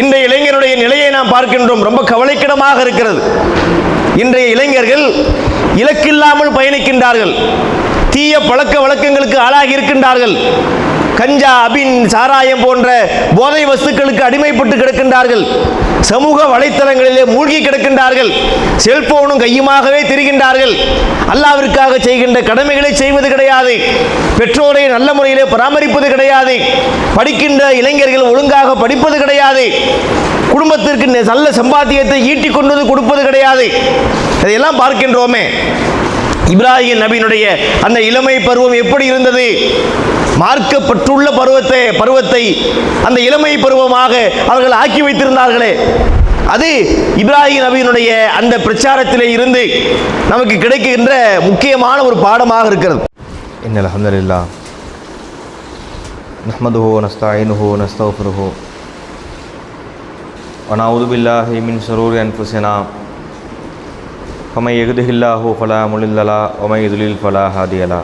இந்த இளைஞருடைய நிலையை நாம் பார்க்கின்றோம். ரொம்ப கவலைக்கிடமாக இருக்கிறது. இன்றைய இளைஞர்கள் இலக்கில்லாமல் பயணிக்கின்றார்கள். தீய பழக்க வழக்கங்களுக்கு ஆளாகி இருக்கின்றார்கள். கஞ்சா அபின் சாராயம் போன்ற போதை வஸ்துக்களுக்கு அடிமைப்பட்டு கிடக்கின்றார்கள். சமூக வலைத்தளங்களிலே மூழ்கி கிடக்கின்றார்கள். செல்போனும் கையுமாகவே திரிகின்றார்கள். அல்லாவிற்காக செய்கின்ற கடமைகளை செய்வது கிடையாது. பெற்றோரை நல்ல முறையிலே பராமரிப்பது கிடையாது. படிக்கின்ற இளைஞர்கள் ஒழுங்காக படிப்பது கிடையாது. குடும்பத்திற்கு நல்ல சம்பாத்தியத்தை ஈட்டிக் கொண்டு கொடுப்பது கிடையாது. இதையெல்லாம் பார்க்கின்றோமே. இப்ராஹிம் நபியினுடைய அந்த இளமை பருவம் எப்படி இருந்தது? மார்க்கப்பட்டுள்ள பருவத்தை பருவத்தை அந்த இளமை பருவமாக அவர்கள் ஆக்கி வைத்திருந்தார்களே அது இப்ராஹிம் நபியினுடைய அந்த பிரச்சாரத்திலே இருந்து நமக்கு கிடைக்கின்ற முக்கியமான ஒரு பாடமாக இருக்கிறது إن الحمد لله نحمده ونستعينه ونستغفره ونعوذ بالله من شرور أنفسنا فمن يهده الله فلا مضل له ومن يضلل فلا هادي له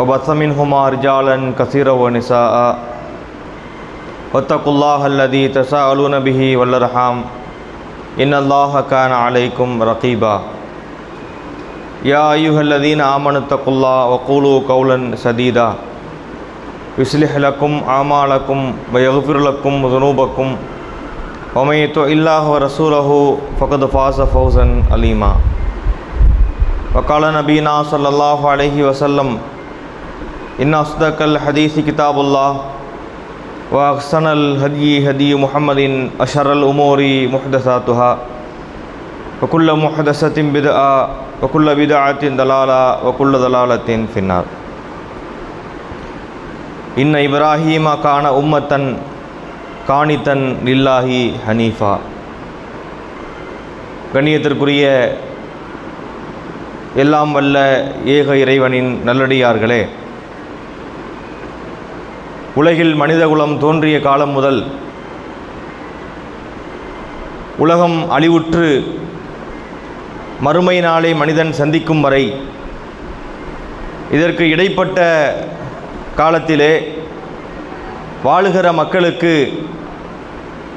وبث منهما رجالا كثيرا ونساء. واتقوا الله الذي تساءلون به والأرحام. إن الله كان عليكم رقيبا. يا أيها الذين آمنوا اتقوا الله وقولوا قولا سديدا. يصلح لكم أعمالكم ويغفر لكم ذنوبكم. ومن يطع الله ورسوله فقد فاز فوزا عظيما وقال نبينا صلى الله عليه وسلم إن أصدق الحديث كتاب الله وأحسن الهدي هدي محمد أشر الأمور محدثاتها وكل محدثة بدعة وكل بدعة ضلالة وكل ضلالة في النار இன்ன இப்ராஹீம கான உம்மத்தன் காணித்தன் லில்லாஹி ஹனீஃபா கண்ணியத்திற்குரிய எல்லாம் வல்ல ஏக இறைவனின் நல்லடியார்களே உலகில் மனிதகுலம் தோன்றிய காலம் முதல் உலகம் அழிவுற்று மறுமை நாளை மனிதன் சந்திக்கும் வரை இதற்கு இடைப்பட்ட காலத்திலே வாழுகிற மக்களுக்கு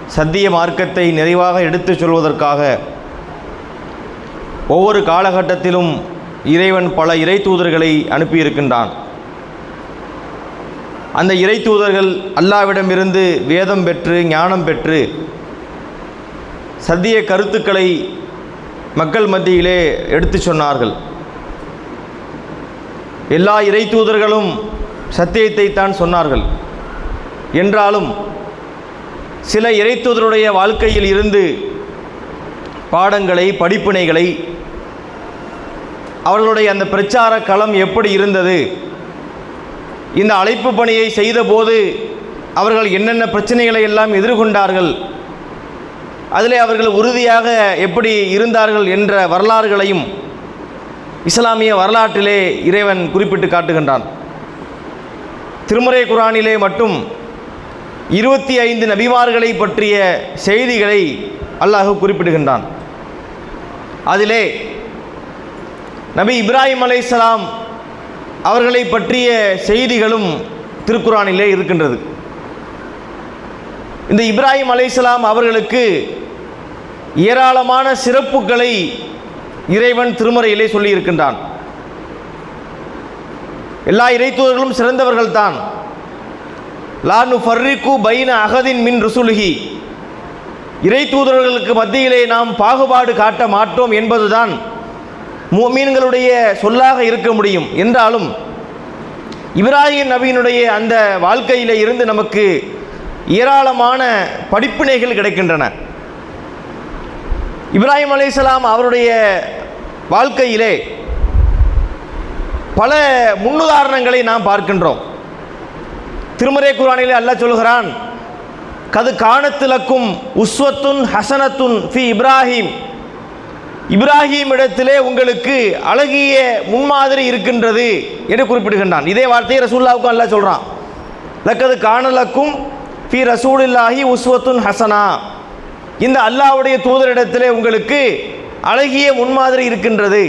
சத்திய மார்க்கத்தை நிறைவாக எடுத்துச் சொல்வதற்காக ஒவ்வொரு காலகட்டத்திலும் இறைவன் பல இறை தூதர்களை அனுப்பியிருக்கின்றான். அந்த இறை தூதர்கள் அல்லாவிடமிருந்து வேதம் பெற்று ஞானம் பெற்று சத்திய கருத்துக்களை மக்கள் மத்தியிலே எடுத்துச் சொன்னார்கள். எல்லா இறை தூதர்களும் சத்தியத்தை தான் சொன்னார்கள். என்றாலும் சில இறைத்தூதருடைய வாழ்க்கையில் இருந்து பாடங்களை படிப்பினைகளை அவர்களுடைய அந்த பிரச்சார களம் எப்படி இருந்தது? இந்த அழைப்பு பணியை செய்தபோது அவர்கள் என்னென்ன பிரச்சனைகளை எல்லாம் எதிர்கொண்டார்கள் அதிலே அவர்கள் உறுதியாக எப்படி இருந்தார்கள் என்ற வரலாறுகளையும் இஸ்லாமிய வரலாற்றிலே இறைவன் குறிப்பிட்டு காட்டுகின்றான். திருமுறை குரானிலே மட்டும் இருபத்தி ஐந்து நபிமார்களை பற்றிய செய்திகளை அல்லாஹ் குறிப்பிடுகின்றான். அதிலே நபி இப்ராஹிம் அலைஹிஸ்ஸலாம் அவர்களை பற்றிய செய்திகளும் திருக்குறானிலே இருக்கின்றது. இந்த இப்ராஹிம் அலைசலாம் அவர்களுக்கு ஏராளமான சிறப்புகளை இறைவன் திருமறையிலே சொல்லியிருக்கின்றான். எல்லா இறைத்தூதர்களும் சிறந்தவர்கள்தான். லானு ஃபர்ரிக்கு பைன அகதின் மின் ருசுலுகி இறை தூதர்களுக்கு மத்தியிலே நாம் பாகுபாடு காட்ட மாட்டோம் என்பதுதான் மீன்களுடைய சொல்லாக இருக்க முடியும். என்றாலும் இப்ராஹிம் நபியினுடைய அந்த வாழ்க்கையிலே இருந்து நமக்கு ஏராளமான படிப்பினைகள் கிடைக்கின்றன. இப்ராஹிம் அலைசலாம் அவருடைய வாழ்க்கையிலே பல முன்னுதாரணங்களை நாம் பார்க்கின்றோம். திருமறை குரானிலே அல்லாஹ் சொல்கிறான் கது காணத்திலக்கும் உஸ்வத்துன் ஹசனத்துன் ஃபி இப்ராஹிம். இப்ராஹிம் இடத்திலே உங்களுக்கு அழகிய முன்மாதிரி இருக்கின்றது என்று குறிப்பிடுகின்றான். இதே வார்த்தையை ரசூல்லாவுக்கும் அல்ல சொல்கிறான் லக்கது காணலக்கும் பி ரசூலில்லாஹி உஸ்வத்துன் ஹசனா. இந்த அல்லாஹ்வுடைய தூதரிடத்திலே உங்களுக்கு அழகிய முன்மாதிரி இருக்கின்றது.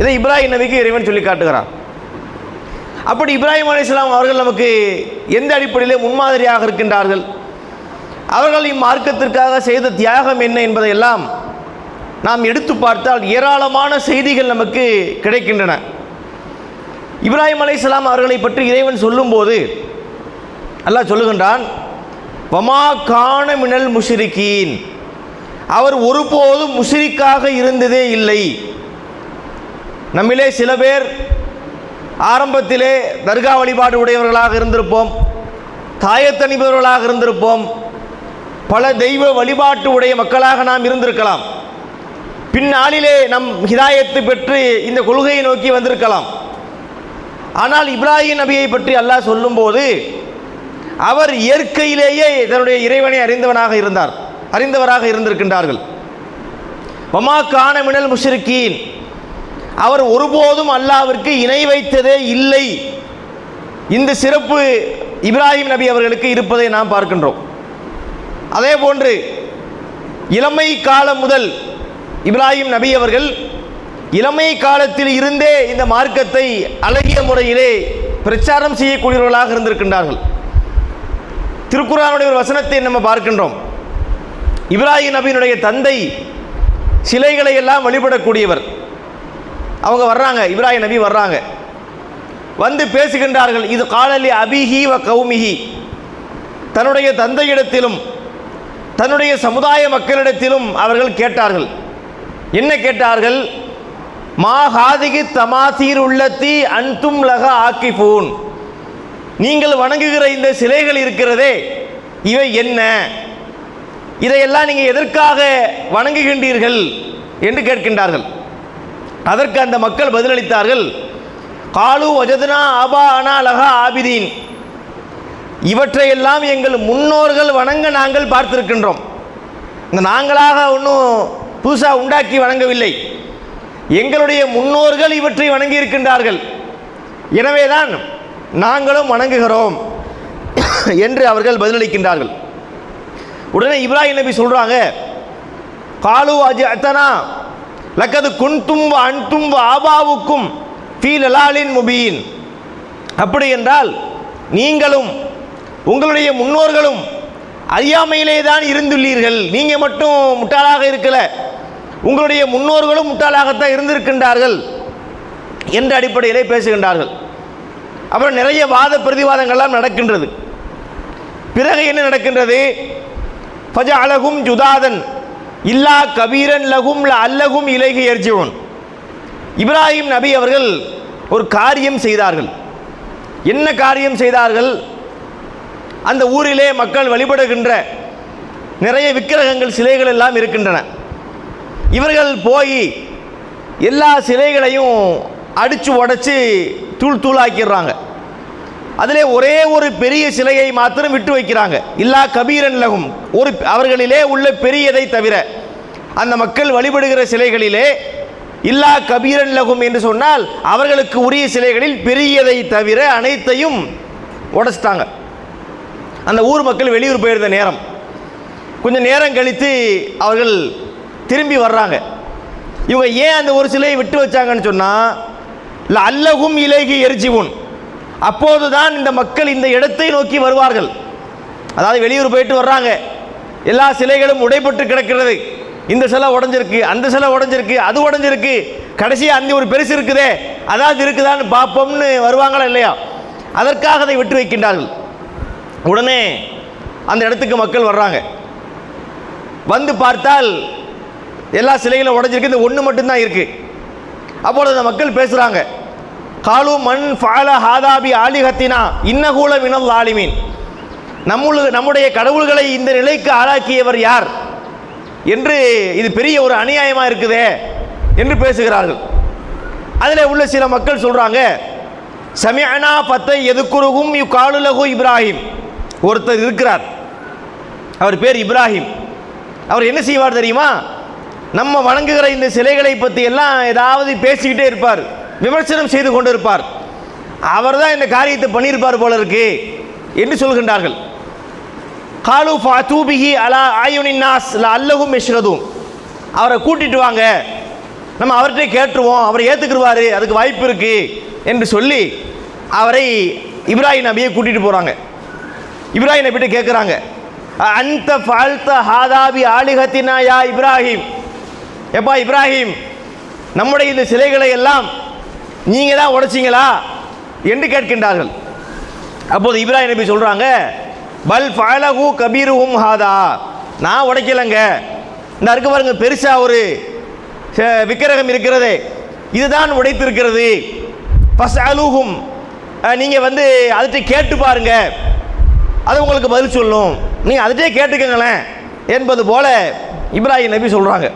இதை இப்ராஹிம் நபிக்கு இறைவன் சொல்லி காட்டுகிறான். அப்படி இப்ராஹிம் அலைஹிஸ்ஸலாம் அவர்கள் நமக்கு எந்த அடிப்படையிலே முன்மாதிரியாக இருக்கின்றார்கள்? அவர்கள் இம்மார்க்கத்திற்காக செய்த தியாகம் என்ன என்பதையெல்லாம் நாம் எடுத்து பார்த்தால் ஏராளமான செய்திகள் நமக்கு கிடைக்கின்றன. இப்ராஹிம் அலைஹிஸ்ஸலாம் அவர்களை பற்றி இறைவன் சொல்லும்போது அல்லாஹ் சொல்லுகின்றான் வமா கான மினல் முஷிரிக்கீன் அவர் ஒருபோதும் முஷிரிக்காக இருந்ததே இல்லை. நம்மிலே சில பேர் ஆரம்பத்திலே தர்கா வழிபாடு உடையவர்களாக இருந்திருப்போம் தாயத்தணிபவர்களாக இருந்திருப்போம் பல தெய்வ வழிபாட்டு உடைய மக்களாக நாம் இருந்திருக்கலாம். பின்னாளிலே நம் ஹிதாயத்து பெற்று இந்த கொள்கையை நோக்கி வந்திருக்கலாம். ஆனால் இப்ராஹிம் நபியை பற்றி அல்லாஹ் சொல்லும்போது அவர் இயற்கையிலேயே தன்னுடைய இறைவனை அறிந்தவனாக இருந்தார் அறிந்தவராக இருந்திருக்கின்றார்கள். வமா கான மினல் முஷ்ரிக்கீன். அவர் ஒருபோதும் அல்லாவிற்கு இணை வைத்ததே இல்லை. இந்த சிறப்பு இப்ராஹிம் நபி அவர்களுக்கு இருப்பதை நாம் பார்க்கின்றோம். அதே போன்று இளமை காலம் முதல் இப்ராஹிம் நபி அவர்கள் இளமை காலத்தில் இருந்தே இந்த மார்க்கத்தை அழகிய முறையிலே பிரச்சாரம் செய்யக்கூடியவர்களாக இருந்திருக்கின்றார்கள். திருக்குறானுடைய ஒரு வசனத்தை நம்ம பார்க்கின்றோம். இப்ராஹிம் நபியினுடைய தந்தை சிலைகளை எல்லாம் வழிபடக்கூடியவர். அவங்க வர்றாங்க இப்ராஹிம் நபி வர்றாங்க. வந்து பேசுகின்றார்கள் இது காலலி அபிஹி வ கௌமிஹி. தன்னுடைய தந்தையிடத்திலும் தன்னுடைய சமுதாய மக்களிடத்திலும் அவர்கள் கேட்டார்கள் என்ன கேட்டார்கள்? மா ஹாதிகி தமாசீர் உள்ளத்தி அன்தும் லக ஆக்கிபூன் நீங்கள் வணங்குகிற இந்த சிலைகள் இருக்கிறதே இவை என்ன? இதையெல்லாம் நீங்கள் எதற்காக வணங்குகின்றீர்கள்? என்று கேட்கின்றார்கள். அதற்கு அந்த மக்கள் பதிலளித்தார்கள். காலு வஜதுனா ஆபா அனா லகா ஆபிதீன். இவற்றையெல்லாம் எங்கள் முன்னோர்கள் வணங்க நாங்கள் பார்த்திருக்கின்றோம். இந்த நாங்களாக ஒன்றும் புதுசாக உண்டாக்கி வணங்கவில்லை எங்களுடைய முன்னோர்கள் இவற்றை வணங்கி இருக்கின்றார்கள் எனவேதான் நாங்களும் வணங்குகிறோம் என்று அவர்கள் பதிலளிக்கின்றார்கள். உடனே இப்ராஹிம் நபி சொல்கிறாங்க காலு அஜி அத்தனா லக்கது குன்தும் வ அன்தும் ஆபாவுக்கும் ஃபீ லலாலின் முபீன். அப்படி என்றால் நீங்களும் உங்களுடைய முன்னோர்களும் அறியாமையிலே தான் இருந்துள்ளீர்கள். நீங்கள் மட்டும் முட்டாளாக இருக்கலை. உங்களுடைய முன்னோர்களும் முட்டாளாகத்தான் இருந்திருக்கின்றார்கள் என்ற அடிப்படையிலே பேசுகின்றார்கள். அப்புறம் நிறைய வாத பிரதிவாதங்கள்லாம் நடக்கின்றது. பிறகு என்ன நடக்கின்றது? ஃபஜ அழகும் ஜுதாதன் இல்லா கபீரன் லகும் ல அல்லகும் இலகி எர்ஜிவன் இப்ராஹிம் நபி அவர்கள் ஒரு காரியம் செய்தார்கள். என்ன காரியம் செய்தார்கள்? அந்த ஊரிலே மக்கள் வழிபடுகின்ற நிறைய விக்கிரகங்கள் சிலைகள் எல்லாம் இருக்கின்றன. இவர்கள் போய் எல்லா சிலைகளையும் அடித்து உடைச்சி தூள் தூளாக்கிடுறாங்க. அதிலே ஒரே ஒரு பெரிய சிலையை மாத்திரம் விட்டு வைக்கிறாங்க. இல்லா கபீரன் லகும் ஒரு அவர்களிலே உள்ள பெரியதை தவிர அந்த மக்கள் வழிபடுகிற சிலைகளிலே இல்லா கபீரன் லகும் என்று சொன்னால் அவர்களுக்கு உரிய சிலைகளில் பெரியதை தவிர அனைத்தையும் உடைச்சிட்டாங்க. அந்த ஊர் மக்கள் வெளியூர் போயிருந்த நேரம். கொஞ்சம் நேரம் கழித்து அவர்கள் திரும்பி வர்றாங்க. இவங்க ஏன் அந்த ஒரு சிலையை விட்டு வச்சாங்கன்னு சொன்னால் இல்லை அல்லகும் இலேகி அப்போது அப்போதுதான் இந்த மக்கள் இந்த இடத்தை நோக்கி வருவார்கள். அதாவது வெளியூர் போயிட்டு வர்றாங்க. எல்லா சிலைகளும் உடைப்பட்டு கிடக்கிறது. இந்த சிலை உடஞ்சிருக்கு அந்த சிலை உடஞ்சிருக்கு அது உடஞ்சிருக்கு. கடைசியாக அந்த ஒரு பெருசு இருக்குதே அதாவது இருக்குதான்னு பார்ப்போம்னு வருவாங்களா இல்லையா? அதற்காக அதை விட்டு வைக்கின்றார்கள். உடனே அந்த இடத்துக்கு மக்கள் வர்றாங்க. வந்து பார்த்தால் எல்லா சிலைகளும் உடஞ்சிருக்கு. இந்த ஒன்று மட்டும்தான் இருக்கு. அப்பொழுது அந்த மக்கள் பேசுகிறாங்க காலு மண் ஃபால ஹாதாபி ஆலிஹத்தினா இன்னகூல வினல் ஆலிமீன் நம்முளு நம்முடைய கடவுள்களை இந்த நிலைக்கு ஆளாக்கியவர் யார்? என்று இது பெரிய ஒரு அநியாயமாக இருக்குதே என்று பேசுகிறார்கள். அதில் உள்ள சில மக்கள் சொல்கிறாங்க சமியனா பத்தை எதுக்குருகும் இவ் காலுலகு இப்ராஹிம். ஒருத்தர் இருக்கிறார். அவர் பேர் இப்ராஹிம். அவர் என்ன செய்வார் தெரியுமா? நம்ம வணங்குகிற இந்த சிலைகளை பற்றி எல்லாம் ஏதாவது பேசிக்கிட்டே இருப்பார் விமர்சனம் செய்து கொண்டு இருப்பார் அவர் தான் இந்த காரியத்தை பண்ணியிருப்பார் போல இருக்கு என்று சொல்கின்றார்கள். காலு ஃபாத்தூபிஹி அலா ஆயுனின் நாஸ் அல்லகும் மெஷ்ரதும் அவரை கூட்டிட்டு வாங்க. நம்ம அவர்கிட்ட கேட்டுருவோம். அவரை ஏற்றுக்குருவார் அதுக்கு வாய்ப்பு இருக்கு என்று சொல்லி அவரை இப்ராஹிம் நபியை கூட்டிட்டு போகிறாங்க இப்ராஹிம் நபிட்ட கேட்குறாங்க அந்த ஃபால்த்த ஹாதாபி ஆலிகத்தினா யா இப்ராஹிம்? எப்பா இப்ராஹிம் நம்முடைய இந்த சிலைகளை எல்லாம் நீங்கள் தான் உடைச்சிங்களா என்று கேட்கின்றார்கள். அப்போது இப்ராஹிம் நபி சொல்கிறாங்க பல் ஃபலகு கபீருஹும் ஹாதா. நான் உடைக்கலைங்க. இந்த இருக்க பாருங்க பெருசாக ஒரு ச- விக்கிரகம் இருக்கிறதே. இதுதான் உடைத்திருக்கிறது. பஸ் அலுகும் நீங்கள் வந்து அதுகிட்ட கேட்டு பாருங்க. அது உங்களுக்கு பதில் சொல்லும். நீங்கள் அதுகிட்டே கேட்டுக்கங்களேன் என்பது போல இப்ராஹிம் நபி சொல்கிறாங்க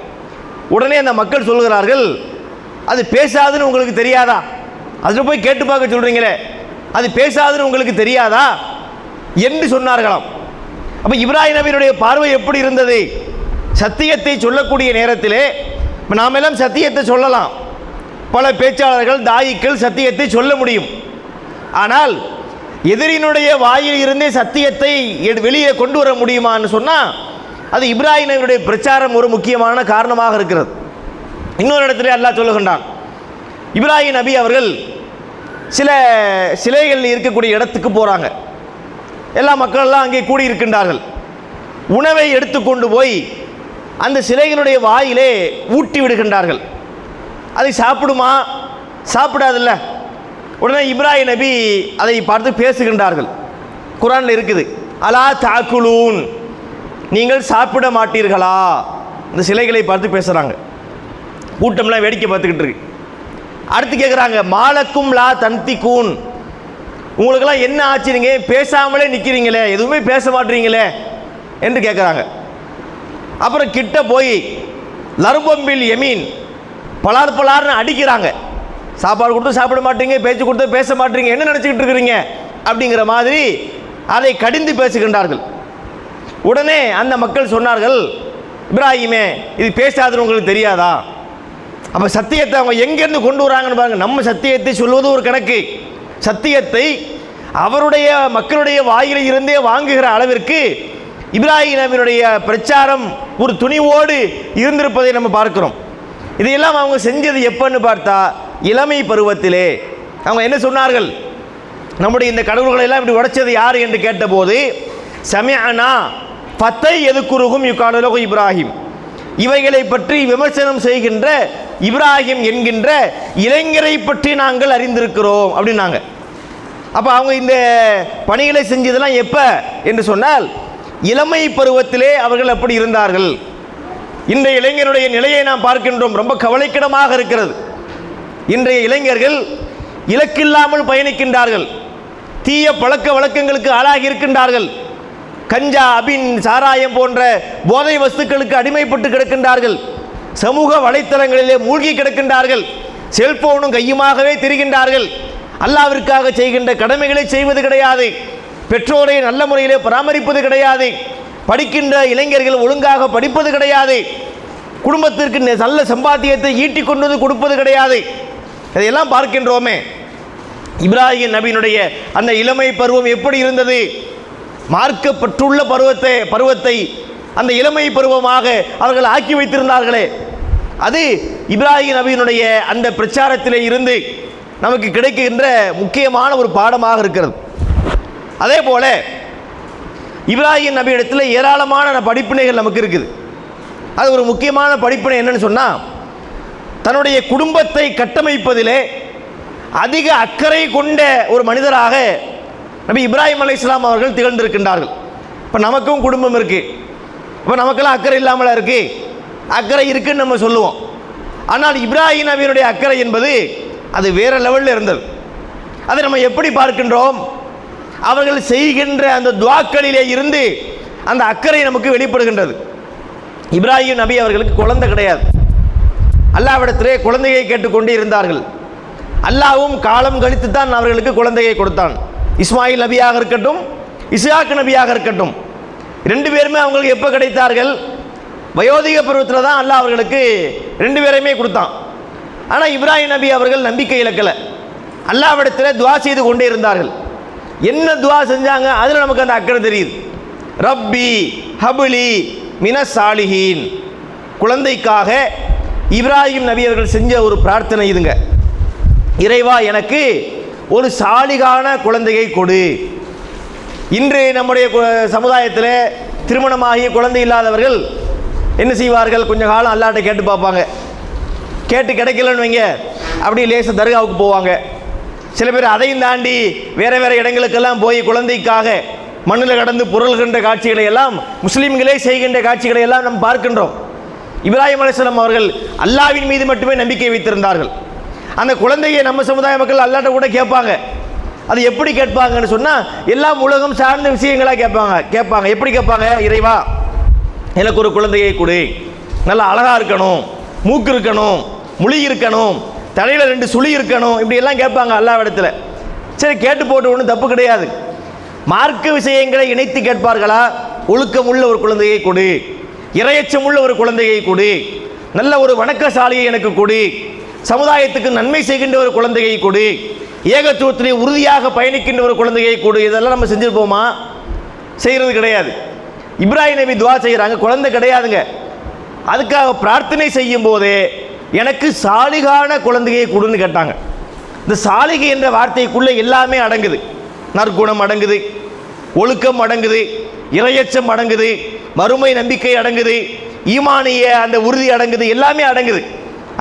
உடனே அந்த மக்கள் சொல்கிறார்கள் அது பேசாதுன்னு உங்களுக்கு தெரியாதா? அதில் போய் கேட்டு பார்க்க சொல்கிறீங்களே அது பேசாதுன்னு உங்களுக்கு தெரியாதா? என்று சொன்னார்களாம். அப்போ இப்ராஹிம் நபியினுடைய பார்வை எப்படி இருந்தது? சத்தியத்தை சொல்லக்கூடிய நேரத்திலே இப்போ நாம் எல்லாம் சத்தியத்தை சொல்லலாம். பல பேச்சாளர்கள் தாயிக்கள் சத்தியத்தை சொல்ல முடியும். ஆனால் எதிரினுடைய வாயில் இருந்தே சத்தியத்தை வெளியே கொண்டு வர முடியுமான்னு சொன்னால் அது இப்ராஹிம் நபியுடைய பிரச்சாரம் ஒரு முக்கியமான காரணமாக இருக்கிறது. இன்னொரு இடத்துல அல்லாஹ் சொல்லுகின்றான். இப்ராஹிம் நபி அவர்கள் சில சிலைகள் இருக்கக்கூடிய இடத்துக்கு போகிறாங்க எல்லா மக்களெல்லாம் அங்கே கூடி இருக்கின்றார்கள் உணவை எடுத்துக்கொண்டு போய் அந்த சிலைகளுடைய வாயிலே ஊட்டி விடுகின்றார்கள். அதை சாப்பிடுமா? சாப்பிடாதுல்ல. உடனே இப்ராஹிம் நபி அதை பார்த்து பேசுகின்றார்கள். குரானில் இருக்குது அலா தாக்குலூன்? நீங்கள் சாப்பிட மாட்டீர்களா? இந்த சிலைகளை பார்த்து பேசுகிறாங்க கூட்டம்லாம் வேடிக்கை பார்த்துக்கிட்டு இருக்கு. அடுத்து கேட்குறாங்க மாலக்கும் லா தந்தி கூன் உங்களுக்கெல்லாம் என்ன ஆச்சு நீங்கள் பேசாமலே நிற்கிறீங்களே எதுவுமே பேச மாட்டீங்களே என்று கேட்குறாங்க அப்புறம் கிட்ட போய் லருபம்பில் எமீன். பலார் பலார்னு அடிக்கிறாங்க. சாப்பாடு கொடுத்து சாப்பிட மாட்டீங்க பேச்சு கொடுத்து பேச மாட்டீங்க என்ன நினச்சிக்கிட்டு இருக்கிறீங்க? அப்படிங்கிற மாதிரி அதை கடிந்து பேசுகின்றார்கள். உடனே அந்த மக்கள் சொன்னார்கள் இப்ராஹிமே இது பேசாதுன்னு உங்களுக்கு தெரியாதா? அப்போ சத்தியத்தை அவங்க எங்கேருந்து கொண்டு வராங்கன்னு பாருங்க. நம்ம சத்தியத்தை சொல்வது ஒரு கணக்கு. சத்தியத்தை அவருடைய மக்களுடைய வாயில இருந்தே வாங்குகிற அளவிற்கு இப்ராஹிம் நபியினுடைய பிரச்சாரம் ஒரு துணிவோடு இருந்திருப்பதை நம்ம பார்க்கிறோம். இதையெல்லாம் அவங்க செஞ்சது எப்பன்னு பார்த்தா இளமை பருவத்திலே. அவங்க என்ன சொன்னார்கள்? நம்முடைய இந்த கடவுள்களை எல்லாம் இப்படி உடைச்சது யார் என்று கேட்டபோது சமயனா பத்தை எதுக்குருகும்? யுக்கானலகு இப்ராஹிம். இவைகளை பற்றி விமர்சனம் செய்கின்ற இப்ராஹிம் என்கின்ற இளைஞரை பற்றி நாங்கள் அறிந்திருக்கிறோம் அப்படின்னாங்க. அப்போ அவங்க இந்த பணிகளை செஞ்சதெல்லாம் எப்போ என்று சொன்னால் இளமை பருவத்திலே அவர்கள் அப்படி இருந்தார்கள். இன்றைய இளைஞருடைய நிலையை நாம் பார்க்கின்றோம் ரொம்ப கவலைக்கிடமாக இருக்கிறது. இன்றைய இளைஞர்கள் இலக்கில்லாமல் பயணிக்கின்றார்கள். தீய பழக்க வழக்கங்களுக்கு ஆளாகி இருக்கின்றார்கள். கஞ்சா அபின் சாராயம் போன்ற போதை வஸ்துக்களுக்கு அடிமைப்பட்டு கிடக்கின்றார்கள். சமூக வலைத்தளங்களிலே மூழ்கி கிடக்கின்றார்கள். செல்போனும் கையுமாகவே திரிகின்றார்கள். அல்லாவிற்காக செய்கின்ற கடமைகளை செய்வது கிடையாது. பெற்றோரை நல்ல முறையிலே பராமரிப்பது கிடையாது. படிக்கின்ற இளைஞர்கள் ஒழுங்காக படிப்பது கிடையாது. குடும்பத்திற்கு நெ- நல்ல சம்பாத்தியத்தை ஈட்டி கொண்டு வந்து கொடுப்பது கிடையாது. இதையெல்லாம் பார்க்கின்றோமே. இப்ராஹிம் நபியினுடைய அந்த இளமை பருவம் எப்படி இருந்தது? மார்க்கப்பட்டுள்ள பருவத்தை பருவத்தை அந்த இளமை பருவமாக அவர்கள் ஆக்கி வைத்திருந்தார்களே. அது இப்ராஹிம் நபியினுடைய அந்த பிரச்சாரத்திலே இருந்து நமக்கு கிடைக்கின்ற முக்கியமான ஒரு பாடமாக இருக்கிறது. அதே போல இப்ராஹிம் நபி இடத்துல ஏராளமான படிப்பினைகள் நமக்கு இருக்குது. அது ஒரு முக்கியமான படிப்பினை என்னன்னு சொன்னால் தன்னுடைய குடும்பத்தை கட்டமைப்பதிலே அதிக அக்கறை கொண்ட ஒரு மனிதராக நபி இப்ராஹிம் அலைஹிஸ்ஸலாம் அவர்கள் திகழ்ந்திருக்கின்றார்கள். இப்போ நமக்கும் குடும்பம் இருக்குது இப்போ நமக்கெல்லாம் அக்கறை இல்லாமல் இருக்கு? அக்கறை இருக்குன்னு நம்ம சொல்லுவோம். ஆனால் இப்ராஹிம் நபியினுடைய அக்கறை என்பது அது வேற லெவலில் இருந்தது. அதை நம்ம எப்படி பார்க்கின்றோம்? அவர்கள் செய்கின்ற அந்த துவாக்களிலே இருந்து அந்த அக்கறை நமக்கு வெளிப்படுகின்றது. இப்ராஹிம் நபி அவர்களுக்கு குழந்தை கிடையாது. அல்லாவிடத்திலே குழந்தையை கேட்டுக்கொண்டு இருந்தார்கள். அல்லாவும் காலம் கழித்து தான் அவர்களுக்கு குழந்தையை கொடுத்தான். இஸ்மாயில் நபியாக இருக்கட்டும் இஸ்ஹாக் நபியாக இருக்கட்டும் ரெண்டு பேருமே அவங்களுக்கு எப்போ கிடைத்தார்கள்? வயோதிக பருவத்தில் தான் அல்லாஹ் அவர்களுக்கு ரெண்டு பேரையுமே கொடுத்தான். ஆனால் இப்ராஹிம் நபி அவர்கள் நம்பிக்கை இழக்கலை. அல்லாவிடத்தில் துவா செய்து கொண்டே இருந்தார்கள். என்ன துவா செஞ்சாங்க? அதில் நமக்கு அந்த அக்கறை தெரியுது. ரப்பி ஹபுலி மின சாலிஹீன். குழந்தைக்காக இப்ராஹிம் நபி அவர்கள் செஞ்ச ஒரு பிரார்த்தனை இதுங்க. இறைவா எனக்கு ஒரு சாலிகான குழந்தையை கொடு. இன்று நம்முடைய கு- சமுதாயத்தில் திருமணமாகிய குழந்தை இல்லாதவர்கள் என்ன செய்வார்கள்? கொஞ்ச காலம் அல்லாட்ட கேட்டு பார்ப்பாங்க. கேட்டு கிடைக்கலன்னு வைங்க. அப்படியே லேச தர்காவுக்கு போவாங்க. சில பேர் அதையும் தாண்டி வேறு வேறு இடங்களுக்கெல்லாம் போய் குழந்தைக்காக மண்ணில் கடந்து புரள்கின்ற காட்சிகளை எல்லாம் முஸ்லீம்களே செய்கின்ற காட்சிகளை எல்லாம் நாம் பார்க்கின்றோம். இப்ராஹிம் அலிஸ்லாம் அவர்கள் அல்லாவின் மீது மட்டுமே நம்பிக்கை வைத்திருந்தார்கள். அந்த குழந்தையை நம்ம சமுதாய மக்கள் அல்லாட்ட கூட கேட்பாங்க. அது எப்படி கேட்பாங்கன்னு சொன்னால் எல்லாம் உலகம் சார்ந்த விஷயங்களாக கேட்பாங்க. கேட்பாங்க. எப்படி கேட்பாங்க? இறைவா எனக்கு ஒரு குழந்தையை கொடு. நல்லா அழகாக இருக்கணும். மூக்கு இருக்கணும். முழி இருக்கணும். தலையில் ரெண்டு சுழி இருக்கணும். இப்படியெல்லாம் கேட்பாங்க எல்லா இடத்துல. சரி கேட்டு போட்டு ஒன்றும் தப்பு கிடையாது. மார்க்க விஷயங்களை இணைத்து கேட்பார்களா? ஒழுக்கம் உள்ள ஒரு குழந்தையை கொடு. இரையச்சம் உள்ள ஒரு குழந்தையை கொடு. நல்ல ஒரு வணக்கசாலியை எனக்கு கொடு. சமுதாயத்துக்கு நன்மை செய்கின்ற ஒரு குழந்தையை கொடு. ஏகத்துவத்திலே உறுதியாக பயணிக்கின்ற ஒரு குழந்தையை கொடு. இதெல்லாம் நம்ம செஞ்சுருப்போமா? செய்கிறது கிடையாது. இப்ராஹிம் நபி துவா செய்கிறாங்க குழந்தை கிடையாதுங்க. அதுக்காக பிரார்த்தனை செய்யும் போதே எனக்கு சாலிகான குழந்தையை கொடுன்னு கேட்டாங்க. இந்த சாலிகை என்ற வார்த்தைக்குள்ளே எல்லாமே அடங்குது. நற்குணம் அடங்குது. ஒழுக்கம் அடங்குது. இரையச்சம் அடங்குது. மறுமை நம்பிக்கை அடங்குது. ஈமானிய அந்த உறுதி அடங்குது. எல்லாமே அடங்குது.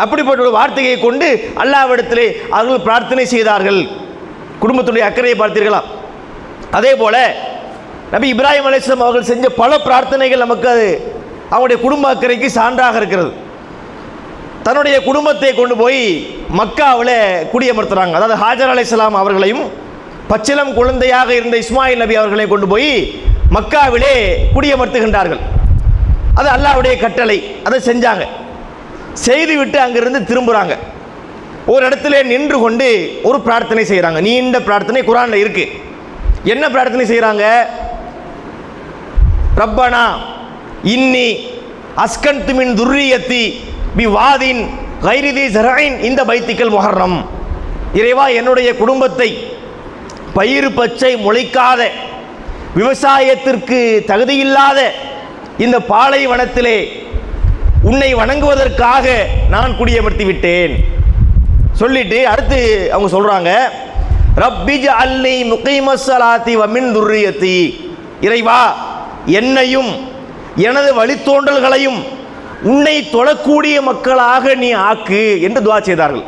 அப்படிப்பட்ட ஒரு வார்த்தையை கொண்டு அல்லாவிடத்திலே அவர்கள் பிரார்த்தனை செய்தார்கள். குடும்பத்துடைய அக்கறையை பார்த்தீர்களா? அதே போல நபி இப்ராஹிம் அலிஸ்லாம் அவர்கள் செஞ்ச பல பிரார்த்தனைகள் நமக்கு அது அவங்களுடைய குடும்ப அக்கறைக்கு சான்றாக இருக்கிறது. தன்னுடைய குடும்பத்தை கொண்டு போய் மக்காவில் குடியமர்த்துறாங்க. அதாவது ஹாஜர் அலிஸ்லாம் அவர்களையும் பச்சிலம் குழந்தையாக இருந்த இஸ்மாயில் நபி அவர்களையும் கொண்டு போய் மக்காவிலே குடியமர்த்துகின்றார்கள். அது அல்லாஹ்வுடைய கட்டளை. அதை செஞ்சாங்க. செய்துவிட்டு அங்கிருந்து திரும்புகிறாங்க ஒரு இடத்துல நின்று கொண்டு ஒரு பிரார்த்தனை செய்கிறாங்க நீண்ட பிரார்த்தனை குரானில் இருக்கு. என்ன பிரார்த்தனை செய்கிறாங்க ரப்பனா இன்னி அஸ்கன்துமின் துர்ரியத்தி பி வாதின் கைரிதி ஜரைன் இந்த பைத்திக்கல் முகர்ணம் இறைவா என்னுடைய குடும்பத்தை பயிர் பச்சை முளைக்காத விவசாயத்திற்கு தகுதியில்லாத இந்த பாலைவனத்திலே உன்னை வணங்குவதற்காக நான் குடியமர்த்தி விட்டேன். சொல்லிட்டு அடுத்து அவங்க சொல்றாங்க ரப்பிஜ் அல்லி முகைமசலாத்தி வமின் துர்ரியத்தி. இறைவா என்னையும் எனது வழித்தோன்றல்களையும் உன்னை தொழக்கூடிய மக்களாக நீ ஆக்கு என்று துவா செய்தார்கள்.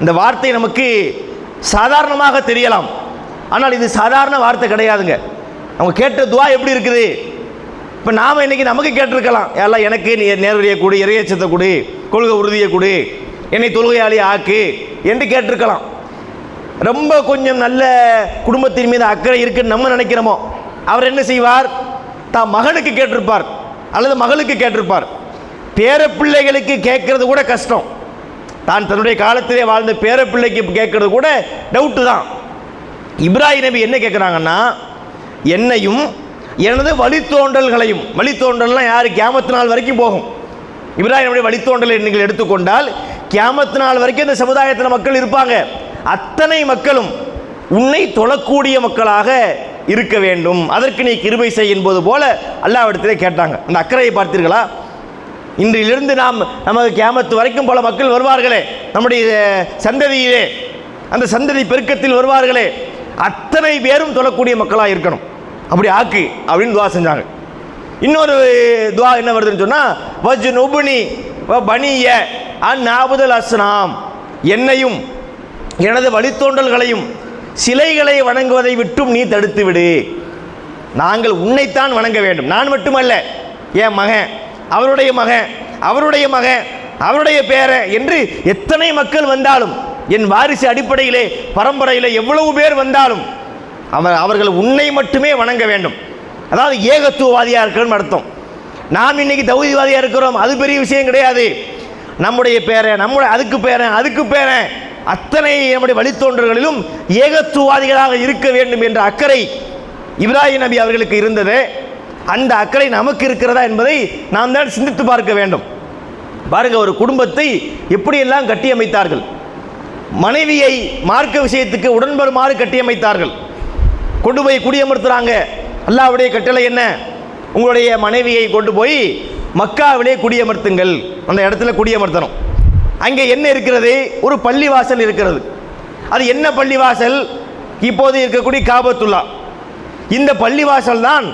இந்த வார்த்தை நமக்கு சாதாரணமாக தெரியலாம். ஆனால் இது சாதாரண வார்த்தை கிடையாதுங்க. அவங்க கேட்ட துவா எப்படி இருக்குது? இப்போ நாம் இன்றைக்கி நமக்கு கேட்டிருக்கலாம் எல்லாம் எனக்கு நீ நேரடியை கொடு இறையச்சத்தை கொடு கொள்கை உறுதியை கொடு என்னை தொழுகையாளி ஆக்கு என்று கேட்டிருக்கலாம். ரொம்ப கொஞ்சம் நல்ல குடும்பத்தின் மீது அக்கறை இருக்குன்னு நம்ம நினைக்கிறோமோ? அவர் என்ன செய்வார்? தான் மகனுக்கு கேட்டிருப்பார் அல்லது மகளுக்கு கேட்டிருப்பார். பேர பிள்ளைகளுக்கு கேட்கறது கூட கஷ்டம். தான் தன்னுடைய காலத்திலே வாழ்ந்த பேர பிள்ளைக்கு கேட்கறது கூட டவுட்டு தான். இப்ராஹிம் நபி என்ன கேட்குறாங்கன்னா என்னையும் எனது வழித்தோன்றல்களையும் வழித்தோன்றல்னால் யார்? கேமத்து நாள் வரைக்கும் போகும். இப்ராஹிமுடைய வழித்தோன்றலை நீங்கள் எடுத்துக்கொண்டால் கேமத்து நாள் வரைக்கும் இந்த சமுதாயத்தில் மக்கள் இருப்பாங்க. அத்தனை மக்களும் உன்னை தொழக்கூடிய மக்களாக இருக்க வேண்டும். அதற்கு நீ கிருபை செய் என்பது போல அல்லாவிடத்திலே கேட்டாங்க. அந்த அக்கறையை பார்த்தீர்களா? இன்றிலிருந்து நாம் நமது கேமத்து வரைக்கும் பல மக்கள் வருவார்களே. நம்முடைய சந்ததியிலே அந்த சந்ததி பெருக்கத்தில் வருவார்களே. அத்தனை பேரும் தொழக்கூடிய மக்களாக இருக்கணும். அப்படி ஆக்கு அப்படின்னு துவா செஞ்சாங்க. இன்னொரு துவா என்ன வருதுன்னு சொன்னால் வஜ் நுபுனி வ பனிய அந்நாபுதல் அஸ்னாம். என்னையும் எனது வழித்தோன்றல்களையும் சிலைகளை வணங்குவதை விட்டும் நீ தடுத்து விடு. நாங்கள் உன்னைத்தான் வணங்க வேண்டும். நான் மட்டுமல்ல என் மகன் அவருடைய மகன் அவருடைய மகன் அவருடைய பேரன் என்று எத்தனை மக்கள் வந்தாலும் என் வாரிசு அடிப்படையிலே பரம்பரையில் எவ்வளவு பேர் வந்தாலும் அவர் அவர்கள் உன்னை மட்டுமே வணங்க வேண்டும். அதாவது ஏகத்துவவாதியாக இருக்கணும்னு அர்த்தம். நாம் இன்னைக்கு தகுதிவாதியாக இருக்கிறோம். அது பெரிய விஷயம் கிடையாது. நம்முடைய பேரன் நம்முடைய அதுக்கு பேரன் அதுக்கு பேரன். அத்தனை நம்முடைய வழித்தோன்றல்களிலும் ஏகத்துவவாதிகளாக இருக்க வேண்டும் என்ற அக்கறை இப்ராஹிம் நபி அவர்களுக்கு இருந்தது. அந்த அக்கறை நமக்கு இருக்கிறதா என்பதை நாம் தான் சிந்தித்து பார்க்க வேண்டும். பாருங்க ஒரு குடும்பத்தை எப்படியெல்லாம் கட்டியமைத்தார்கள்? மனைவியை மார்க்க விஷயத்துக்கு உடன்படுமாறு கட்டியமைத்தார்கள். கொண்டு போய் குடியமர்த்துறாங்க. அல்லாவுடைய கட்டளை என்ன? உங்களுடைய மனைவியை கொண்டு போய் மக்காவிலே குடியமர்த்துங்கள். அந்த இடத்துல குடியமர்த்தணும். அங்கே என்ன இருக்கிறது? ஒரு பள்ளிவாசல் இருக்கிறது. அது என்ன பள்ளிவாசல்? இப்போது இருக்கக்கூடிய காபத்துல்லா. இந்த பள்ளிவாசல் தான்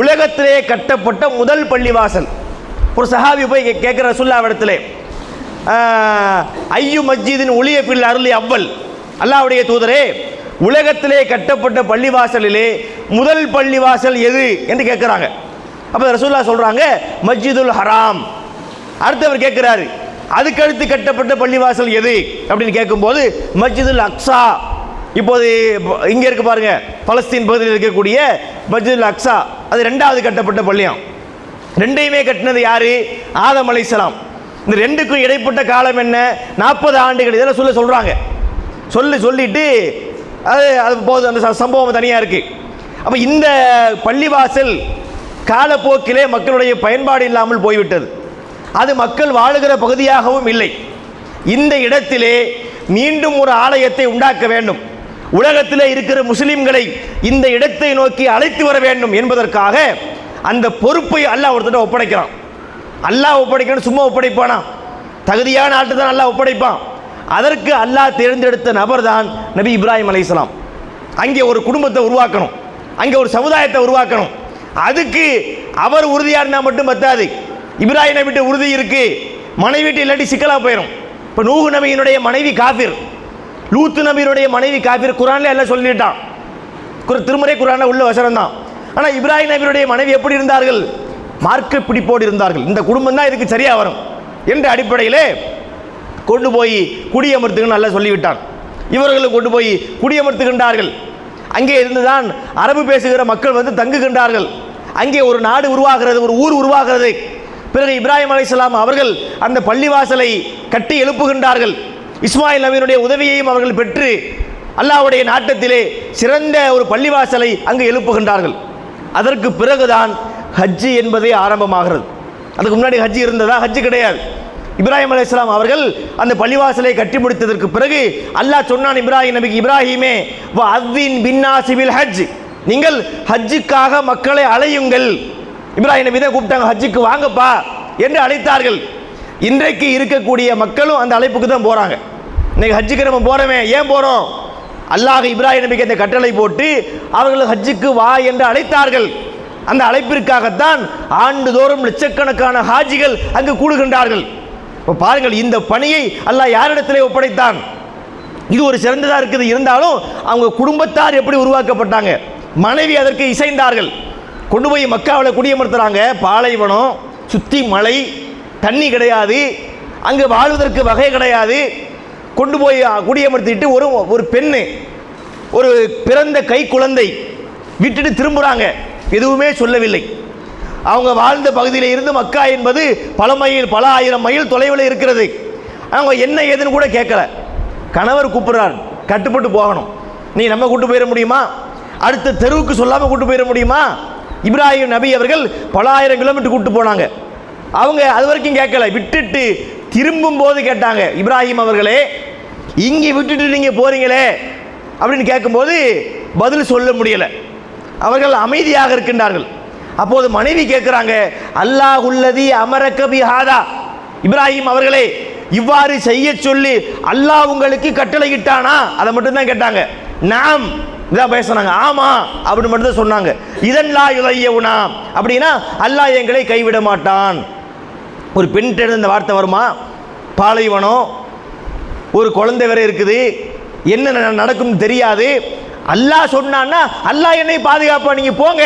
உலகத்திலே கட்டப்பட்ட முதல் பள்ளிவாசல். ஒரு சஹாபி போய் கேட்குற சுல்லா இடத்துல ஐயு மஸ்ஜிதின் ஒளிய பில் அருளி அவ்வல். அல்லாவுடைய தூதரே உலகத்திலே கட்டப்பட்ட பள்ளிவாசலிலே முதல் பள்ளிவாசல் எது என்று கேட்குறாங்க. அப்போ ரசூல்லா சொல்கிறாங்க மஸ்ஜிதுல் ஹராம். அடுத்தவர் கேட்குறாரு அதுக்கடுத்து கட்டப்பட்ட பள்ளிவாசல் எது? அப்படின்னு கேட்கும்போது மஸ்ஜிதுல் அக்ஸா. இப்போது இங்கே இருக்கு பாருங்க பலஸ்தீன் பகுதியில் இருக்கக்கூடிய மஸ்ஜிதுல் அக்ஸா. அது ரெண்டாவது கட்டப்பட்ட பள்ளியம். ரெண்டையுமே கட்டினது யாரு? ஆதம் அலைஹிஸ்ஸலாம். இந்த ரெண்டுக்கும் இடைப்பட்ட காலம் என்ன? நாற்பது ஆண்டுகள். இதெல்லாம் சொல்ல சொல்கிறாங்க சொல்லி சொல்லிட்டு அது அது போது அந்த ச- சம்பவம் தனியாக இருக்குது அப்போ இந்த பள்ளிவாசல் காலப்போக்கிலே மக்களுடைய பயன்பாடு இல்லாமல் போய்விட்டது. அது மக்கள் வாழுகிற பகுதியாகவும் இல்லை. இந்த இடத்திலே மீண்டும் ஒரு ஆலயத்தை உண்டாக்க வேண்டும். உலகத்தில் இருக்கிற முஸ்லிம்களை இந்த இடத்தை நோக்கி அழைத்து வர வேண்டும் என்பதற்காக அந்த பொறுப்பை அல்லாஹ் ஒருத்தட்ட ஒப்படைக்கிறான். அல்லாஹ் ஒப்படைக்கணும் சும்மா ஒப்படைப்பானா? தகுதியான ஆட்டு தான் நல்லா ஒப்படைப்பான். அதற்கு அல்லாஹ் தேர்ந்தெடுத்த நபர் தான் நபி இப்ராஹிம் அலைஹிஸ்ஸலாம் அங்கே ஒரு குடும்பத்தை உருவாக்கணும். அங்கே ஒரு சமுதாயத்தை உருவாக்கணும். அதுக்கு அவர் உறுதியாக இருந்தால் மட்டும் பத்தாது. இப்ராஹிம் விட்டு உறுதி இருக்கு. மனைவிட்டு இல்லாட்டி சிக்கலாக போயிடும் இப்போ நூகு நபியினுடைய மனைவி காஃபிர். லூத்து நபியினுடைய மனைவி காஃபிர் குரான்ல எல்லாம் சொல்லிட்டான். திருமுறை திருமறை குரான உள்ள வசனம் தான். ஆனால் இப்ராஹிம் நபியுடைய மனைவி எப்படி இருந்தார்கள்? மார்க்க பிடிப்போடு இருந்தார்கள். இந்த குடும்பம் தான் இதுக்கு சரியாக வரும். என்ற அடிப்படையிலே கொண்டு போய் குடியமர்த்துங்கன்னு நல்லா சொல்லிவிட்டான். இவர்களும் கொண்டு போய் குடியமர்த்துகின்றார்கள். அங்கே இருந்துதான் அரபு பேசுகிற மக்கள் வந்து தங்குகின்றார்கள். அங்கே ஒரு நாடு உருவாகிறது ஒரு ஊர் உருவாகிறது. பிறகு இப்ராஹிம் அலிஸ்லாம் அவர்கள் அந்த பள்ளிவாசலை கட்டி எழுப்புகின்றார்கள். இஸ்மாயில் நவீனுடைய உதவியையும் அவர்கள் பெற்று அல்லாவுடைய நாட்டத்திலே சிறந்த ஒரு பள்ளிவாசலை அங்கு எழுப்புகின்றார்கள். அதற்கு பிறகுதான் ஹஜ்ஜி என்பதே ஆரம்பமாகிறது. அதுக்கு முன்னாடி ஹஜ்ஜி இருந்ததா? ஹஜ்ஜி கிடையாது. இப்ராஹிம் அலைஹிஸ்ஸலாம் அவர்கள் அந்த பள்ளிவாசலை கட்டி முடித்ததற்கு பிறகு அல்லாஹ் சொன்னான் இப்ராஹிம் நபிக்கு இப்ராஹிமே வ அவ்வின் பின்னாசிபில் ஹஜ். நீங்கள் ஹஜ்ஜுக்காக மக்களை அலையுங்கள் இப்ராஹிம் நபி தான் கூப்பிட்டாங்க ஹஜ்ஜுக்கு வாங்கப்பா என்று அழைத்தார்கள். இன்றைக்கு இருக்கக்கூடிய மக்களும் அந்த அழைப்புக்கு தான் போகிறாங்க இன்னைக்கு ஹஜ்ஜுக்கு நம்ம போகிறோமே ஏன் போகிறோம் அல்லாஹ் இப்ராஹிம் நபிக்கு அந்த கட்டளை போட்டு அவர்கள் ஹஜ்ஜுக்கு வா என்று அழைத்தார்கள். அந்த அழைப்பிற்காகத்தான் ஆண்டுதோறும் லட்சக்கணக்கான ஹாஜிகள் அங்கு கூடுகின்றார்கள். இப்போ பாருங்கள் இந்த பணியை அல்லாஹ் யாரிடத்திலே ஒப்படைத்தான்? இது ஒரு சிறந்ததாக இருக்குது. இருந்தாலும் அவங்க குடும்பத்தார் எப்படி உருவாக்கப்பட்டாங்க? மனைவி அதற்கு இசைந்தார்கள். கொண்டு போய் மக்காவில் குடியமர்த்துறாங்க. பாலைவனம் சுற்றி மலை தண்ணி கிடையாது. அங்கே வாழ்வதற்கு வகை கிடையாது. கொண்டு போய் குடியமர்த்திட்டு ஒரு ஒரு பெண்ணு ஒரு பிறந்த கை குழந்தை விட்டுட்டு திரும்புகிறாங்க எதுவுமே சொல்லவில்லை. அவங்க வாழ்ந்த பகுதியில் இருந்து மக்கா என்பது பல மைல் பல ஆயிரம் மைல் தொலைவில் இருக்கிறது. அவங்க என்ன ஏதுன்னு கூட கேட்கல கணவர் கூப்பிடுறார் கட்டுப்பட்டு போகணும். நீ நம்ம கூட்டு போயிட முடியுமா? அடுத்த தெருவுக்கு சொல்லாமல் கூட்டு போயிட முடியுமா? இப்ராஹிம் நபி அவர்கள் பல ஆயிரம் கிலோமீட்டர் கூட்டு போனாங்க. அவங்க அது வரைக்கும் கேட்கல விட்டுட்டு திரும்பும் போது கேட்டாங்க இப்ராஹிம் அவர்களே இங்கே விட்டுட்டு நீங்கள் போகிறீங்களே அப்படின்னு கேட்கும்போது பதில் சொல்ல முடியலை. அவர்கள் அமைதியாக இருக்கின்றார்கள். அப்போது மனைவி கேட்குறாங்க அல்லாஹ் உள்ளதி அமரக்கபி ஹாதா இப்ராஹிம் அவர்களே இவ்வாறு செய்ய சொல்லி அல்லாஹ் உங்களுக்கு கட்டளையிட்டானா? அதை மட்டும்தான் கேட்டாங்க. நாம் இதான் பேசுனாங்க. ஆமா அப்படின்னு மட்டும் தான் சொன்னாங்க இதல்லா இளையவுனா அப்படின்னா அல்லாஹ் எங்களை கைவிட மாட்டான். ஒரு பெண் இந்த வார்த்தை வருமா? பாலைவனம் ஒரு குழந்தை வேற இருக்குது. என்ன நடக்கும்னு தெரியாது. அல்லாஹ் சொன்னான்னா அல்லாஹ் என்னை பாதுகாப்பா நீங்க போங்க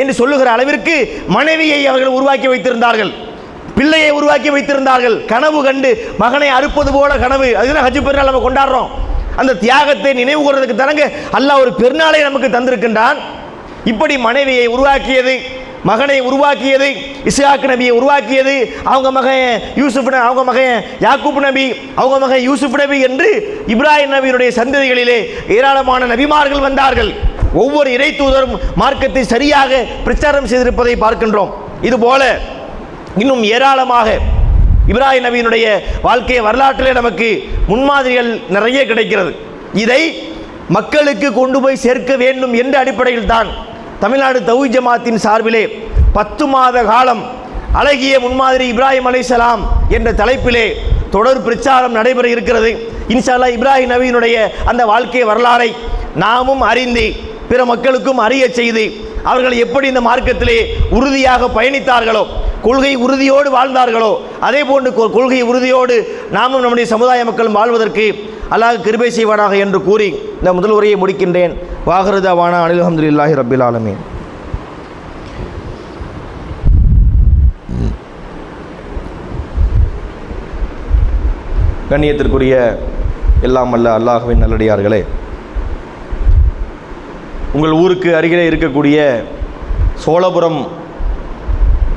என்று சொல்லுகிற அளவிற்கு மனைவியை அவர்கள் உருவாக்கி வைத்திருந்தார்கள். பிள்ளையை உருவாக்கி வைத்திருந்தார்கள். கனவு கண்டு மகனை அறுப்பது போல கனவு. அதுதான் ஹஜ் பெருநாள் நம்ம கொண்டாடுறோம். அந்த தியாகத்தை நினைவு கூறதுக்கு தானங்க அல்லாஹ் ஒரு பெருநாளை நமக்கு தந்திருக்கின்றான். இப்படி மனைவியை உருவாக்கியது மகனை உருவாக்கியது இஸ்ஹாக் நபியை உருவாக்கியது அவங்க மகன் யூசுப் ந- அவங்க மகன் யாக்கூப் நபி அவங்க மகன் யூசுப் நபி என்று இப்ராஹிம் நபியினுடைய சந்ததிகளிலே ஏராளமான நபிமார்கள் வந்தார்கள். ஒவ்வொரு இறை தூதரும் மார்க்கத்தை சரியாக பிரச்சாரம் செய்திருப்பதை பார்க்கின்றோம். இதுபோல இன்னும் ஏராளமாக இப்ராஹிம் நபியினுடைய வாழ்க்கை வரலாற்றிலே நமக்கு முன்மாதிரிகள் நிறைய கிடைக்கிறது. இதை மக்களுக்கு கொண்டு போய் சேர்க்க வேண்டும் என்ற அடிப்படையில் தான் தமிழ்நாடு தௌ ஜமாத்தின் சார்பிலே பத்து மாத காலம் அழகிய முன்மாதிரி இப்ராஹிம் அலைசலாம் என்ற தலைப்பிலே தொடர் பிரச்சாரம் நடைபெற இருக்கிறது. இன்ஷா இப்ராஹிம் நபியினுடைய அந்த வாழ்க்கை வரலாறை நாமும் அறிந்து பிற மக்களுக்கும் அறிய செய்து அவர்கள் எப்படி இந்த மார்க்கத்திலே உறுதியாக பயணித்தார்களோ கொள்கை உறுதியோடு வாழ்ந்தார்களோ அதே போன்று கொ- கொள்கை உறுதியோடு நாமும் நம்முடைய சமுதாய மக்களும் வாழ்வதற்கு அல்லாஹ் கிருபை செய்வானாக என்று கூறி இந்த முதல் உரையை முடிக்கின்றேன். வாகருதாவான அனில் அஹமதுல்லாஹி ரபில் ஆலமீன். கண்ணியத்திற்குரிய எல்லாம் அல்ல அல்லாஹுவின் நல்லடியார்களே உங்கள் ஊருக்கு அருகிலே இருக்கக்கூடிய சோழபுரம்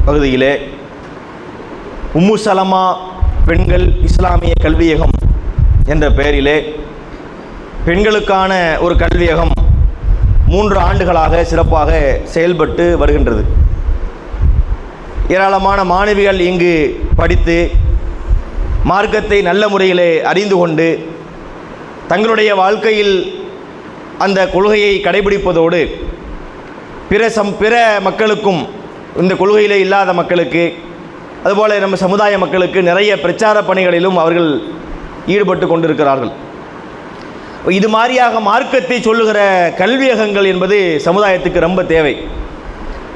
பகுதியிலே உம்மு சலமா பெண்கள் இஸ்லாமிய கல்வியகம் என்ற பெயரிலே பெண்களுக்கான ஒரு கல்வியகம் மூன்று ஆண்டுகளாக சிறப்பாக செயல்பட்டு வருகின்றது. ஏராளமான மாணவிகள் இங்கு படித்து மார்க்கத்தை நல்ல முறையிலே அறிந்து கொண்டு தங்களுடைய வாழ்க்கையில் அந்த கொள்கையை கடைபிடிப்பதோடு பிற சம் பிற மக்களுக்கும் இந்த கொள்கையிலே இல்லாத மக்களுக்கு அதுபோல் நம்ம சமுதாய மக்களுக்கு நிறைய பிரச்சார பணிகளிலும் அவர்கள் ஈடுபட்டு கொண்டிருக்கிறார்கள். இது மாதிரியாக மார்க்கத்தை சொல்லுகிற கல்வியகங்கள் என்பது சமுதாயத்துக்கு ரொம்ப தேவை.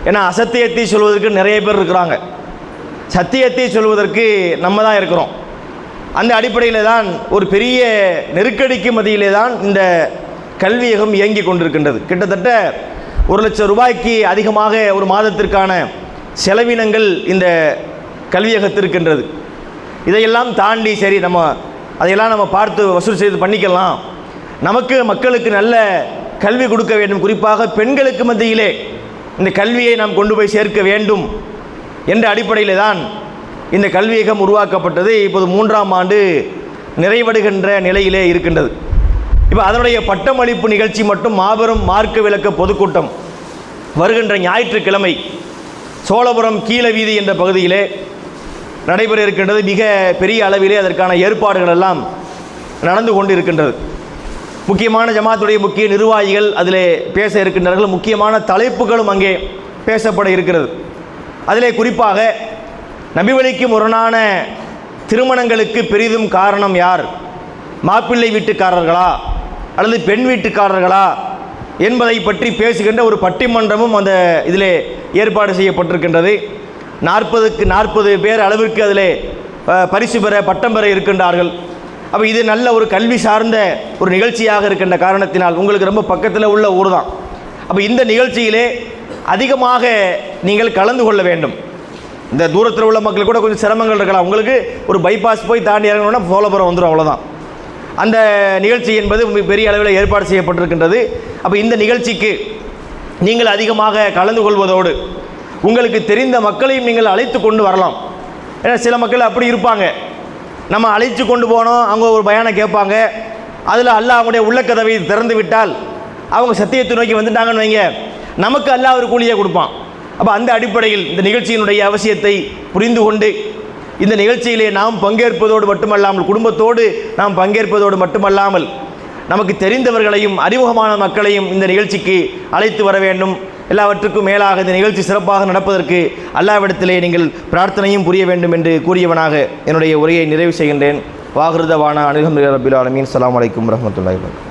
ஏன்னா அசத்தியத்தை சொல்வதற்கு நிறைய பேர் இருக்கிறாங்க. சத்தியத்தை சொல்வதற்கு நம்ம தான் இருக்கிறோம். அந்த அடிப்படையில் தான் ஒரு பெரிய நெருக்கடிக்கு மத்தியிலே தான் இந்த கல்வியகம் இயங்கி கொண்டிருக்கின்றது. கிட்டத்தட்ட ஒரு லட்சம் ரூபாய்க்கு அதிகமாக ஒரு மாதத்திற்கான செலவினங்கள் இந்த கல்வியகத்திற்கின்றது இதையெல்லாம் தாண்டி சரி நம்ம அதையெல்லாம் நம்ம பார்த்து வசூல் செய்து பண்ணிக்கலாம். நமக்கு மக்களுக்கு நல்ல கல்வி கொடுக்க வேண்டும். குறிப்பாக பெண்களுக்கு மத்தியிலே இந்த கல்வியை நாம் கொண்டு போய் சேர்க்க வேண்டும் என்ற அடிப்படையில் தான் இந்த கல்வியகம் உருவாக்கப்பட்டது. இப்போது மூன்றாம் ஆண்டு நிறைவடுகின்ற நிலையிலே இருக்கின்றது. இப்போ அதனுடைய பட்டமளிப்பு நிகழ்ச்சி மட்டும் மாபெரும் மார்க்க விளக்க பொதுக்கூட்டம் வருகின்ற ஞாயிற்றுக்கிழமை சோழபுரம் கீழ வீதி என்ற பகுதியிலே நடைபெற இருக்கின்றது. மிக பெரிய அளவிலே அதற்கான ஏற்பாடுகள் எல்லாம் நடந்து கொண்டு இருக்கின்றது முக்கியமான ஜமாத்துடைய முக்கிய நிர்வாகிகள் அதிலே பேச இருக்கின்றார்கள். முக்கியமான தலைப்புகளும் அங்கே பேசப்பட இருக்கிறது. அதிலே குறிப்பாக நபிவழிக்கு முரணான திருமணங்களுக்கு பெரிதும் காரணம் யார்? மாப்பிள்ளை வீட்டுக்காரர்களா? அல்லது பெண் வீட்டுக்காரர்களா? என்பதை பற்றி பேசுகின்ற ஒரு பட்டிமன்றமும் அந்த இதிலே ஏற்பாடு செய்யப்பட்டிருக்கின்றது. நாற்பதுக்கு நாற்பது பேர் அளவிற்கு அதில் பரிசு பெற பட்டம் பெற இருக்கின்றார்கள். அப்போ இது நல்ல ஒரு கல்வி சார்ந்த ஒரு நிகழ்ச்சியாக இருக்கின்ற காரணத்தினால் உங்களுக்கு ரொம்ப பக்கத்தில் உள்ள ஊர் தான். அப்போ இந்த நிகழ்ச்சியிலே அதிகமாக நீங்கள் கலந்து கொள்ள வேண்டும். இந்த தூரத்தில் உள்ள மக்கள் கூட கொஞ்சம் சிரமங்கள் இருக்கலாம். உங்களுக்கு ஒரு பைபாஸ் போய் தாண்டி இறங்கணும்னா சோழபுரம் வந்துடும் அவ்வளோதான் அந்த நிகழ்ச்சி என்பது மிக பெரிய அளவில் ஏற்பாடு செய்யப்பட்டிருக்கின்றது. அப்போ இந்த நிகழ்ச்சிக்கு நீங்கள் அதிகமாக கலந்து கொள்வதோடு உங்களுக்கு தெரிந்த மக்களையும் நீங்கள் அழைத்து கொண்டு வரலாம். ஏன்னா சில மக்கள் அப்படி இருப்பாங்க. நம்ம அழைத்து கொண்டு போனோம் அவங்க ஒரு பயானை கேட்பாங்க. அதில் அல்லாஹ் அவங்களுடைய உள்ளக்கதவை திறந்து விட்டால் அவங்க சத்தியத்தை நோக்கி வந்துட்டாங்கன்னு வைங்க. நமக்கு அல்லாஹ் ஒரு கூலியை கொடுப்பான். அப்போ அந்த அடிப்படையில் இந்த நிகழ்ச்சியினுடைய அவசியத்தை புரிந்து கொண்டு இந்த நிகழ்ச்சியிலே நாம் பங்கேற்பதோடு மட்டுமல்லாமல் குடும்பத்தோடு நாம் பங்கேற்பதோடு மட்டுமல்லாமல் நமக்கு தெரிந்தவர்களையும் அறிமுகமான மக்களையும் இந்த நிகழ்ச்சிக்கு அழைத்து வர வேண்டும். எல்லாவற்றுக்கும் மேலாக இந்த நிகழ்ச்சி சிறப்பாக நடப்பதற்கு அல்லாவிடத்திலே நீங்கள் பிரார்த்தனையும் புரிய வேண்டும் என்று கூறியவனாக என்னுடைய உரையை நிறைவு செய்கின்றேன். வாகிருதவான அனுகம் ரபில் ஆலமீன். அலைக்கும் வரஹ்மத்துல்லாஹி வபரகாத்துஹு